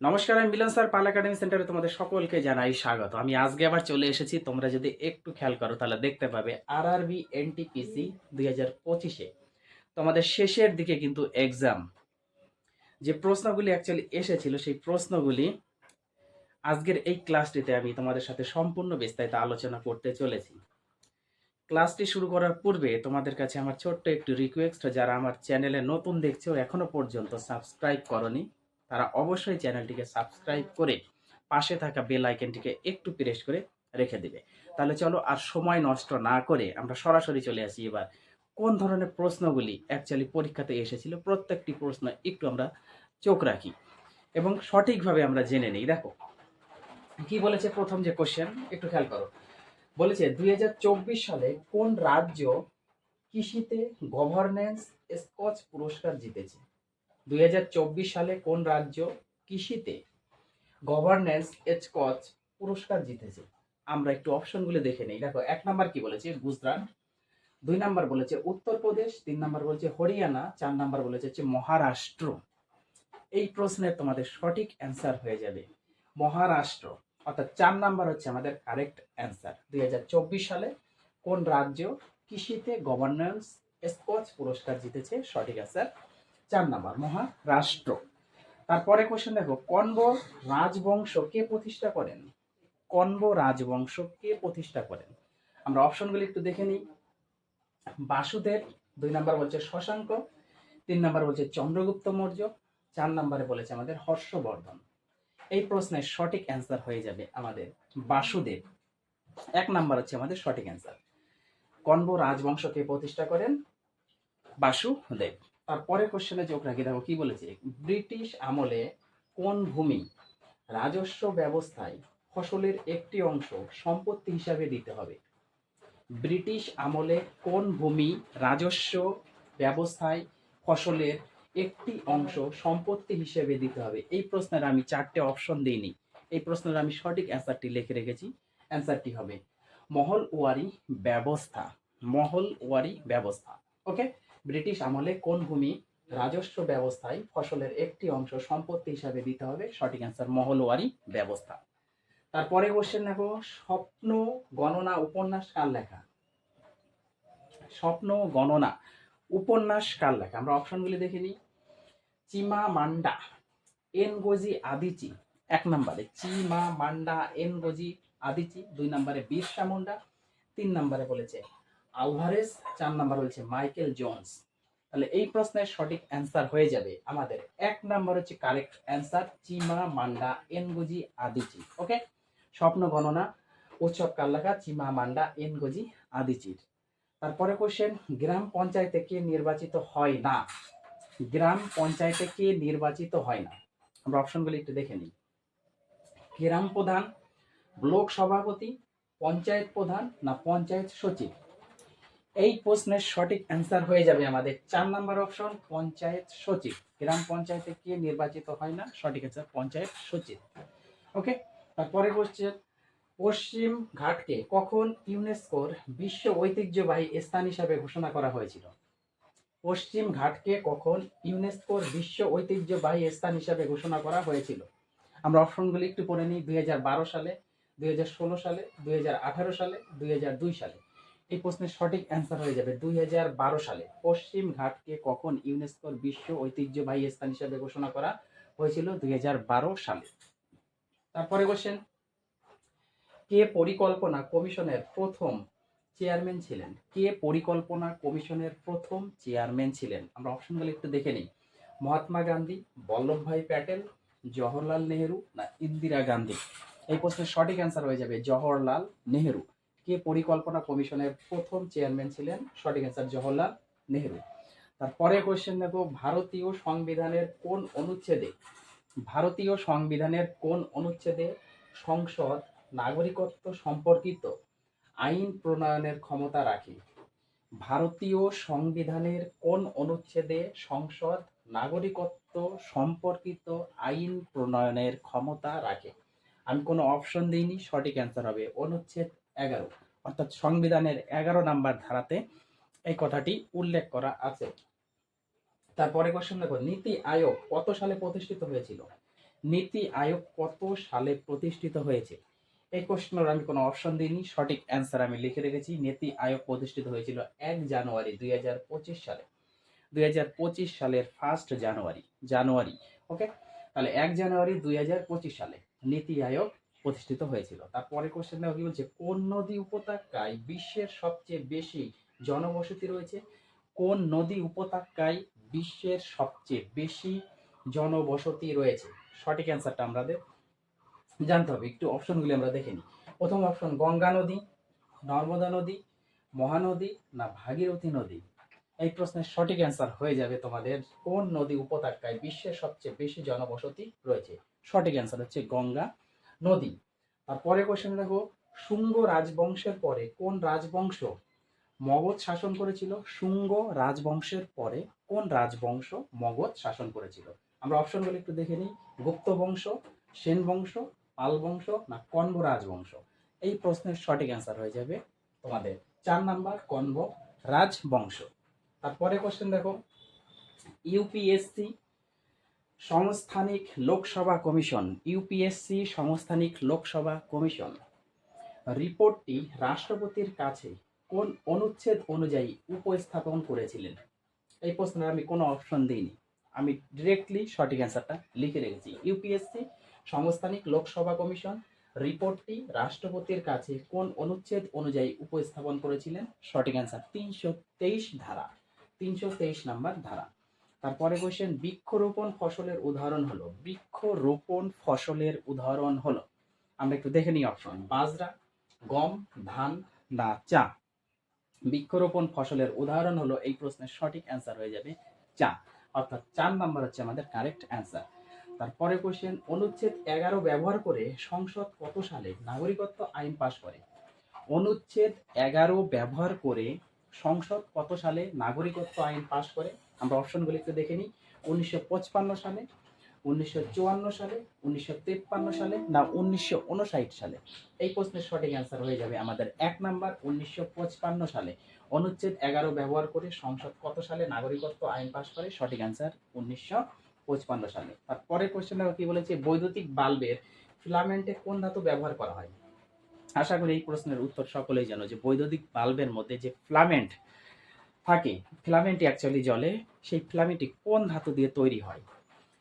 নমস্কার, আমি মিলন স্যার পাল একাডেমি সেন্টারে তোমাদের সকলকে জানাই স্বাগত। আমি আজকে আবার চলে এসেছি, তোমরা যদি একটু খেয়াল করো তাহলে দেখতে পাবে আর আরবি এনটিপিসি দুই হাজার পঁচিশে। তোমাদের শেষের দিকে কিন্তু এক্সাম যে প্রশ্নগুলি অ্যাকচুয়ালি এসেছিল, সেই প্রশ্নগুলি আজকের এই ক্লাসটিতে আমি তোমাদের সাথে সম্পূর্ণ বিস্তারিত আলোচনা করতে চলেছি। ক্লাসটি শুরু করার পূর্বে তোমাদের কাছে আমার ছোট্ট একটু রিকোয়েস্ট যারা আমার চ্যানেলে নতুন দেখছ, এখনও পর্যন্ত সাবস্ক্রাইব করনি তারা অবশ্যই চ্যানেলটিকে সাবস্ক্রাইব করে পাশে থাকা বেল আইকনটিকে একটু প্রেস করে রেখে দিবে। তাহলে চলো আর সময় নষ্ট না করে আমরা সরাসরি চলে আসি এবার। কোন ধরনের প্রশ্নগুলি অ্যাকচুয়ালি পরীক্ষাতে এসেছিল? প্রত্যেকটি প্রশ্ন একটু আমরা চোখ রাখি এবং সঠিকভাবে আমরা জেনে নিই। দেখো, কি বলেছে প্রথম যে কোশ্চেন একটু খেয়াল করো। বলেছে, দুই হাজার চব্বিশ সালে কোন রাজ্য কৃষিতে গভর্নেন্স স্কচ পুরস্কার জিতেছে? দুই হাজার চব্বিশ সালে কোন রাজ্য কৃষিতে গভর্নেন্স স্কচ পুরস্কার জিতেছে? আমরা একটু অপশনগুলো দেখে নেই। দেখো, এক নাম্বার কি বলেছে? গুজরাট। দুই নাম্বার বলেছে উত্তরপ্রদেশ। তিন নাম্বার বলেছে হরিয়ানা। চার নাম্বার বলেছে হচ্ছে মহারাষ্ট্র। এই প্রশ্নের তোমাদের সঠিক অ্যান্সার হয়ে যাবে। মহারাষ্ট্র। অর্থাৎ চার নাম্বার হচ্ছে আমাদের কারেক্ট অ্যান্সার দুই হাজার চব্বিশ সালে কোন রাজ্য কৃষিতে গভর্নেন্স স্কচ পুরস্কার জিতেছে? সঠিক অ্যান্সার চার নাম্বার, মহারাষ্ট্র। তারপরে কোশ্চেন দেখো, কনব রাজবংশ কে প্রতিষ্ঠা করেন? কনব রাজবংশ কে প্রতিষ্ঠা করেন? আমরা অপশনগুলি একটু দেখে নিই। বাসুদেব, দুই নাম্বার বলছে শশাঙ্ক, তিন নাম্বার বলছে চন্দ্রগুপ্ত মৌর্য, চার নাম্বারে বলেছে আমাদের হর্ষবর্ধন। এই প্রশ্নের সঠিক অ্যান্সার হয়ে যাবে আমাদের বাসুদেব। এক নাম্বার হচ্ছে আমাদের সঠিক অ্যান্সার কনব রাজবংশকে প্রতিষ্ঠা করেন? বাসুদেব। তারপরে কোশ্চেনে চোখ রাখি। দেখো, কি বলেছে? ব্রিটিশ আমলে কোন ভূমি রাজস্ব ব্যবস্থায় ফসলের একটি অংশ সম্পত্তি হিসাবে দিতে হবে? ব্রিটিশ আমলে কোন ভূমি রাজস্ব ব্যবস্থায় ফসলের একটি অংশ সম্পত্তি হিসেবে দিতে হবে? এই প্রশ্নের আমি চারটে অপশন দিইনি। এই প্রশ্নের আমি সঠিক অ্যান্সারটি লিখে রেখেছি। অ্যান্সারটি হবে মহল ওয়ারি ব্যবস্থা। মহল ওয়ারি ব্যবস্থা। ওকে ব্রিটিশ আমলে কোন ভূমি রাজস্ব ব্যবস্থায় ফসলের একটি অংশ সম্পত্তি হিসাবে দিতে হবে? সঠিক অ্যান্সার মহলওয়ারি ব্যবস্থা। তারপরে কোশ্চেন দেখো, স্বপ্ন, গণনা, উপন্যাস কার লেখা? স্বপ্ন, গণনা, উপন্যাস কার লেখা? আমরা অপশনগুলি দেখে নিই। চিমা মান্ডা এন গজি আদিচি, এক নম্বরে চিমা মান্ডা এন গজি আদিচি, দুই নম্বরে বিরসা মুন্ডা, তিন নম্বরে বলেছে আলভারেস, চার নাম্বার বলছে মাইকেল জোনস। তাহলে এই প্রশ্নের সঠিক অ্যান্সার হয়ে যাবে আমাদের। এক নাম্বার হচ্ছে correct answer, Chimamanda, Ngozi, Adichie. Okay? স্বপ্ন গণনা, উৎসব কাল্লাকা চিমা, মান্ডা, এনগোজি, আদিচির। তারপরে কোশ্চেন গ্রাম পঞ্চায়েতে কে নির্বাচিত হয় না? গ্রাম পঞ্চায়েতে কে নির্বাচিত হয় না? আমরা অপশনগুলি একটু দেখে নিই। গ্রাম প্রধান, ব্লক সভাপতি, পঞ্চায়েত প্রধান না পঞ্চায়েত সচিব? এই প্রশ্নের সঠিক অ্যান্সার হয়ে যাবে আমাদের চার নাম্বার অপশন, পঞ্চায়েত সচিব। গ্রাম পঞ্চায়েতে কে নির্বাচিত হয় না? সঠিক অ্যান্সার, পঞ্চায়েত সচিব। ওকে? তারপরে কোশ্চেন পশ্চিম ঘাটকে কখন ইউনেস্কোর বিশ্ব ঐতিহ্যবাহী স্থান হিসাবে ঘোষণা করা হয়েছিল? পশ্চিম ঘাটকে কখন ইউনেস্কোর বিশ্ব ঐতিহ্যবাহী স্থান হিসাবে ঘোষণা করা হয়েছিল? আমরা অপশনগুলি একটু পড়ে নিই। দুই হাজার বারো সালে, দুই হাজার ষোলো সালে, দুই হাজার আঠারো সালে, দুই হাজার দুই সালে। এই প্রশ্নের সঠিক অ্যান্সার হয়ে যাবে দুই হাজার বারো সালে। পশ্চিম ঘাটকে কখন ইউনেস্কোর বিশ্ব ঐতিহ্যবাহী স্থান হিসাবে ঘোষণা করা হয়েছিল দুই হাজার বারো সালে? তারপরে কোশ্চেন কে পরিকল্পনা কমিশনের প্রথম চেয়ারম্যান ছিলেন? কে পরিকল্পনা কমিশনের প্রথম চেয়ারম্যান ছিলেন? আমরা অপশনগুলো একটু দেখে নিই। মহাত্মা গান্ধী, বল্লভভাই প্যাটেল, জওহরলাল নেহেরু না ইন্দিরা গান্ধী? এই প্রশ্নের সঠিক অ্যান্সার হয়ে যাবে জওহরলাল নেহেরু। কে পরিকল্পনা কমিশনের প্রথম চেয়ারম্যান ছিলেন সঠিক অ্যান্সার জওহরলাল নেহেরু। তারপরে কোশ্চেন দেখো, ভারতীয় সংবিধানের কোন অনুচ্ছেদে, ভারতীয় সংবিধানের কোন অনুচ্ছেদে সংসদ নাগরিকত্ব সম্পর্কিত আইন প্রণয়নের ক্ষমতা রাখে? ভারতীয় সংবিধানের কোন অনুচ্ছেদে সংসদ নাগরিকত্ব সম্পর্কিত আইন প্রণয়নের ক্ষমতা রাখে? আমি কোনো অপশন দিইনি, সঠিক অ্যান্সার হবে অনুচ্ছেদ এগারো। অর্থাৎ সংবিধানের এগারো নাম্বার ধারাতে এই কথাটি উল্লেখ করা আছে। তারপরে কোশ্চেন দেখো, নীতি আয়োগ কত সালে প্রতিষ্ঠিত হয়েছিল? নীতি আয়োগ কত সালে প্রতিষ্ঠিত হয়েছে? এই প্রশ্নের আমি কোনো অপশন দিইনি, সঠিক অ্যান্সার আমি লিখে রেখেছি। নীতি আয়োগ প্রতিষ্ঠিত হয়েছিল এক জানুয়ারি দুই হাজার পঁচিশ সালে। দুই হাজার পঁচিশ সালের ফার্স্ট জানুয়ারি জানুয়ারি ওকে তাহলে এক জানুয়ারি দুই হাজার পঁচিশ সালে নীতি আয়োগ প্রতিষ্ঠিত হয়েছিল। তারপরে কোশ্চেন দেখো কি বলছে, কোন নদী উপত্যকায় বিশ্বের সবচেয়ে বেশি জনবসতি রয়েছে? কোন নদী উপত্যকায় বিশ্বের সবচেয়ে বেশি জনবসতি রয়েছে? সঠিক অ্যান্সারটা আমাদের জানতে হবে। একটু অপশনগুলি আমরা দেখে নিই। প্রথম অপশন গঙ্গা নদী, নর্মদা নদী, মহানদী না ভাগীরথী নদী? এই প্রশ্নের সঠিক অ্যান্সার হয়ে যাবে তোমাদের কোন নদী উপত্যকায় বিশ্বের সবচেয়ে বেশি জনবসতি রয়েছে? সঠিক অ্যান্সার হচ্ছে গঙ্গা। নদী। আর তারপরে কোশ্চেন দেখো, শুঙ্গ রাজবংশের পরে কোন রাজবংশ মগধ শাসন করেছিল? শুঙ্গ রাজবংশের পরে কোন রাজবংশ মগধ শাসন করেছিল? আমরা অপশনগুলো একটু দেখে নিই। গুপ্ত বংশ, সেন বংশ, পাল বংশ না কণ্ব রাজবংশ? এই প্রশ্নের সঠিক অ্যান্সার হয়ে যাবে তোমাদের। চার নাম্বার কণ্ব রাজবংশ। তারপরে কোশ্চেন দেখো, ইউপিএসসি সংস্থানিক লোকসভা কমিশন, ইউপিএসসি সংস্থানিক লোকসভা কমিশন। রিপোর্টটি রাষ্ট্রপতির কাছে কোন অনুচ্ছেদ অনুযায়ী উপস্থাপন করেছিলেন? এই প্রশ্নের আমি কোনো অপশন দিইনি। আমি ডিরেক্টলি সঠিক অ্যান্সারটা লিখে রেখেছি। ইউপিএসসি সংস্থানিক লোকসভা কমিশন, রিপোর্টটি রাষ্ট্রপতির কাছে কোন অনুচ্ছেদ অনুযায়ী উপস্থাপন করেছিলেন? সঠিক অ্যান্সার তিনশো তেইশ ধারা। তিনশো তেইশ নাম্বার ধারা। তারপরে কোশ্চেন বৃক্ষরোপণ ফসলের উদাহরণ হলো। বৃক্ষরোপণ ফসলের উদাহরণ হলো। আমরা একটু দেখে নিই অপশন বাজরা, গম, ধান না চা। বৃক্ষরোপণ ফসলের উদাহরণ হলো, এই প্রশ্নের সঠিক অ্যান্সার হয়ে যাবে চা। অর্থাৎ চার নাম্বার হচ্ছে আমাদের কারেক্ট অ্যান্সার তারপরে কোশ্চেন অনুচ্ছেদ এগারো ব্যবহার করে সংসদ কত সালে নাগরিকত্ব আইন পাশ করে? অনুচ্ছেদ এগারো ব্যবহার করে সংসদ কত সালে নাগরিকত্ব আইন পাশ করে? আমরা অপশনগুলি একটু দেখে নিই। উনিশশো সালে, উনিশশো চুয়ান্ন সালে, উনিশশো সালে না, উনিশশো উনষাট সালে। এই প্রশ্নের সঠিক অ্যান্সার হয়ে যাবে আমাদের এক নাম্বার, উনিশশো সালে। অনুচ্ছেদ এগারো ব্যবহার করে সংসদ কত সালে নাগরিকত্ব আইন পাশ করে? সঠিক অ্যান্সার উনিশশো পঁচপান্ন সালে। তারপরের কোশ্চেনটা কি বলেছে? বৈদ্যুতিক বাল্বের ফিলামেন্টে কোন ধাতু ব্যবহার করা হয়? আশা করি এই প্রশ্নের উত্তর সকলেই জানো যে বৈদ্যুতিক বাল্বের মধ্যে যে ফিলামেন্ট থাকে ফিলামেন্টটি অ্যাকচুয়ালি জলে সেই ফিলামেন্টটি কোন ধাতু দিয়ে তৈরি হয়?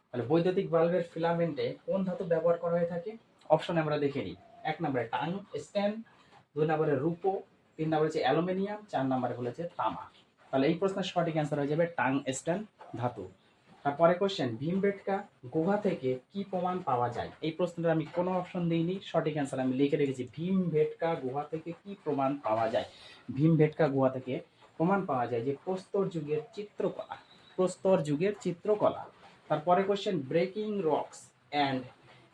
তাহলে বৈদ্যুতিক বাল্বের ফিলামেন্টে কোন ধাতু ব্যবহার করা হয়ে থাকে? অপশন আমরা দেখে নিই। এক নম্বরে টাং স্ট্যান দুই নম্বরে রূপো, তিন নম্বরে হচ্ছে অ্যালুমিনিয়াম, চার নম্বরে বলেছে তামা। তাহলে এই প্রশ্নের সঠিক অ্যান্সার হয়ে যাবে টাং স্ট্যান ধাতু। তারপরে কোশ্চেন ভীমবেটকা গুহা থেকে কি প্রমাণ পাওয়া যায়? এই প্রশ্নের আমি কোনো অপশন দিইনি, সঠিক অ্যান্সার আমি লিখে রেখেছি। ভীমবেটকা গুহা থেকে কি প্রমাণ পাওয়া যায়? ভীমবেটকা গুহা থেকে প্রমাণ পাওয়া যায় যে প্রস্তর যুগের চিত্রকলা, প্রস্তর যুগের চিত্রকলা। তারপরে question breaking rocks and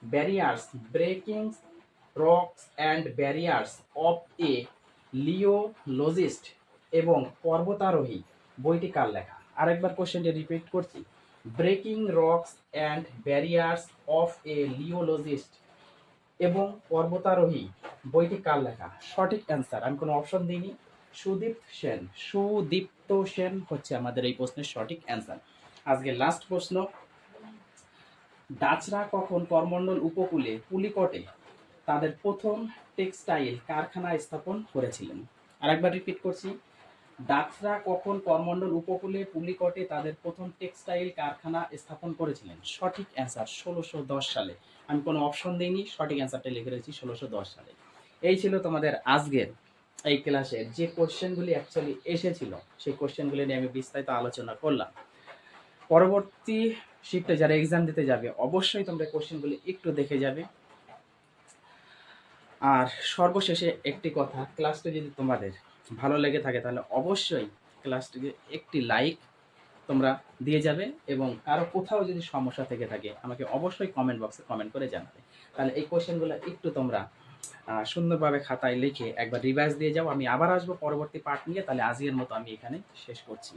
barriers breaking rocks and barriers of a geologist এবং পর্বতারোহী, বইটি কার লেখা? আরেকবার কোশ্চেনটি রিপিট করছি। Breaking rocks and barriers of a geologist এবং পর্বতারোহী, বইটি কার লেখা? সঠিক অ্যান্সার আমি কোনো অপশন দিইনি। সুদীপ সেন। সুদীপ্ত সেন হচ্ছে আমাদের এই প্রশ্নের সঠিক অ্যান্সার আজকে লাস্ট প্রশ্ন, ডাচরা কখন করমণ্ডল উপকূলে পুলিকটে তাদের প্রথম টেক্সটাইল কারখানা স্থাপন করেছিলেন? আরেকবার রিপিট করছি। ডাচরা কখন করমণ্ডল উপকূলে পুলিকটে তাদের প্রথম টেক্সটাইল কারখানা স্থাপন করেছিলেন? সঠিক অ্যান্সার ষোলোশো দশ সালে। আমি কোনো অপশন দিইনি, সঠিক অ্যান্সারটা লিখে রেখেছি ষোলোশো দশ সালে। এই ছিল তোমাদের আজকের এই ক্লাসের যে কোশ্চেনগুলি অ্যাকচুয়ালি এসেছিল, সেই কোশ্চেনগুলি নিয়ে আমি বিস্তারিত আলোচনা করলাম। পরবর্তী শিফটে যারা এক্সাম দিতে যাবে, অবশ্যই তোমরা কোশ্চেনগুলি একটু দেখে যাবে। আর সর্বশেষে একটি কথা ক্লাসটি যদি তোমাদের ভালো লেগে থাকে, তাহলে অবশ্যই ক্লাসটিকে একটি লাইক তোমরা দিয়ে যাবে এবং কারও কোথাও যদি সমস্যা থেকে থাকে, আমাকে অবশ্যই কমেন্ট বক্সে কমেন্ট করে জানাবে। তাহলে এই কোশ্চেনগুলো একটু তোমরা সুন্দরভাবে খাতায় লিখে একবার রিভাইজ দিয়ে যাও। আমি আবার আসব পরবর্তী পার্ট নিয়ে। তাহলে আজকের মতো আমি এখানে শেষ করছি।